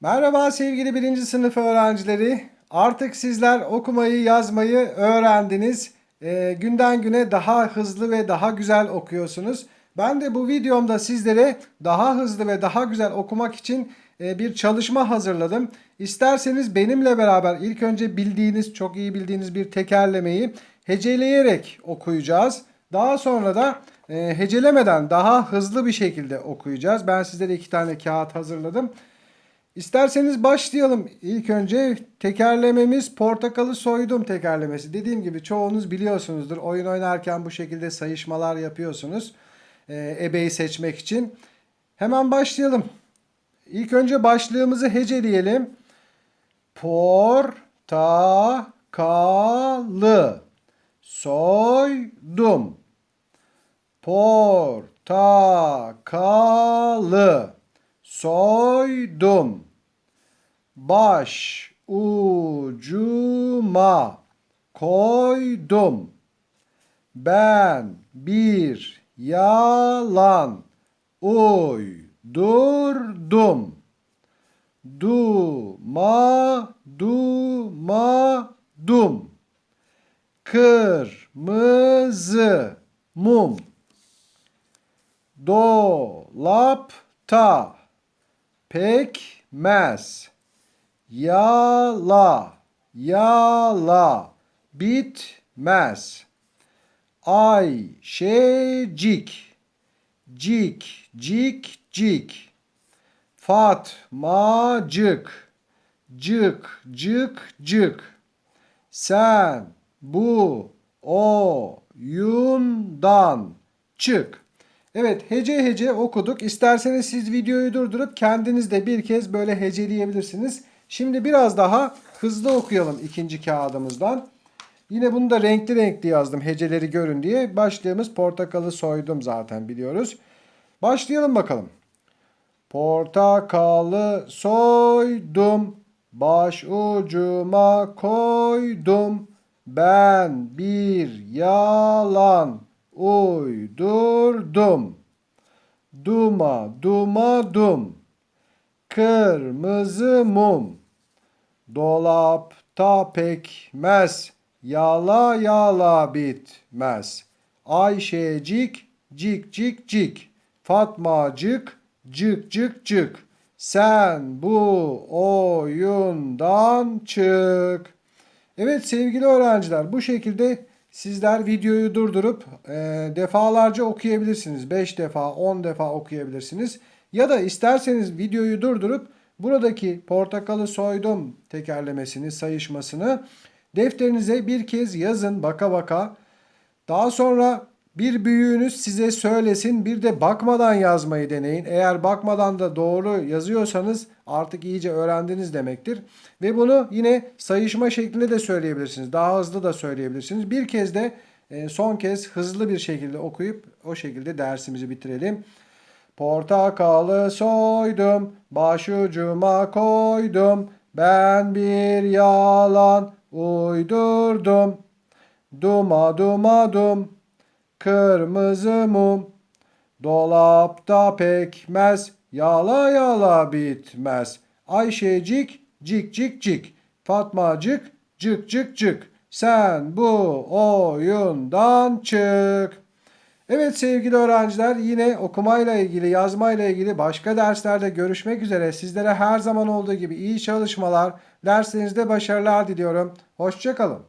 Merhaba sevgili birinci sınıf öğrencileri. Artık sizler okumayı, yazmayı öğrendiniz. Ee, günden güne daha hızlı ve daha güzel okuyorsunuz. Ben de bu videomda sizlere daha hızlı ve daha güzel okumak için e, bir çalışma hazırladım. İsterseniz benimle beraber ilk önce bildiğiniz, çok iyi bildiğiniz bir tekerlemeyi heceleyerek okuyacağız. Daha sonra da e, hecelemeden daha hızlı bir şekilde okuyacağız. Ben sizlere iki tane kağıt hazırladım. İsterseniz başlayalım. İlk önce tekerlememiz portakalı soydum tekerlemesi. Dediğim gibi çoğunuz biliyorsunuzdur. Oyun oynarken bu şekilde sayışmalar yapıyorsunuz. Ee, ebeyi seçmek için. Hemen başlayalım. İlk önce başlığımızı heceleyelim. Portakalı soydum. Portakalı soydum. Baş ucuma koydum. Ben bir yalan uydurdum. Duma duma dum. Kırmızı mum. Dolapta pekmez. Yala yala bitmez. Ayşecik cik cik cik. Fatmacık cık cık cık. Sen bu oyundan çık. Evet hece hece okuduk. İsterseniz siz videoyu durdurup kendiniz de bir kez böyle heceleyebilirsiniz. Şimdi biraz daha hızlı okuyalım ikinci kağıdımızdan. Yine bunu da renkli renkli yazdım heceleri görün diye. Başlığımız portakalı soydum zaten biliyoruz. Başlayalım bakalım. Portakalı soydum, baş ucuma koydum. Ben bir yalan uydurdum. Duma duma dum. Kırmızı mum. Dolapta pekmez. Yala yala bitmez. Ayşecik cik cik cik. Fatmacık cık cık cık. Sen bu oyundan çık. Evet sevgili öğrenciler bu şekilde sizler videoyu durdurup e, defalarca okuyabilirsiniz. 5 defa 10 defa okuyabilirsiniz. Ya da isterseniz videoyu durdurup buradaki portakalı soydum tekerlemesini, sayışmasını defterinize bir kez yazın baka baka. Daha sonra bir büyüğünüz size söylesin bir de bakmadan yazmayı deneyin. Eğer bakmadan da doğru yazıyorsanız artık iyice öğrendiniz demektir. Ve bunu yine sayışma şeklinde de söyleyebilirsiniz. Daha hızlı da söyleyebilirsiniz. Bir kez de e, son kez hızlı bir şekilde okuyup o şekilde dersimizi bitirelim. Portakalı soydum, başucuma koydum. Ben bir yalan uydurdum. Duma duma dum, kırmızı mum. Dolapta pekmez, yala yala bitmez. Ayşecik, cik cik cik. Fatmacık, cık cık cık. Sen bu oyundan çık. Evet sevgili öğrenciler yine okumayla ilgili, yazmayla ilgili başka derslerde görüşmek üzere. Sizlere her zaman olduğu gibi iyi çalışmalar, derslerinizde başarılar diliyorum. Hoşçakalın.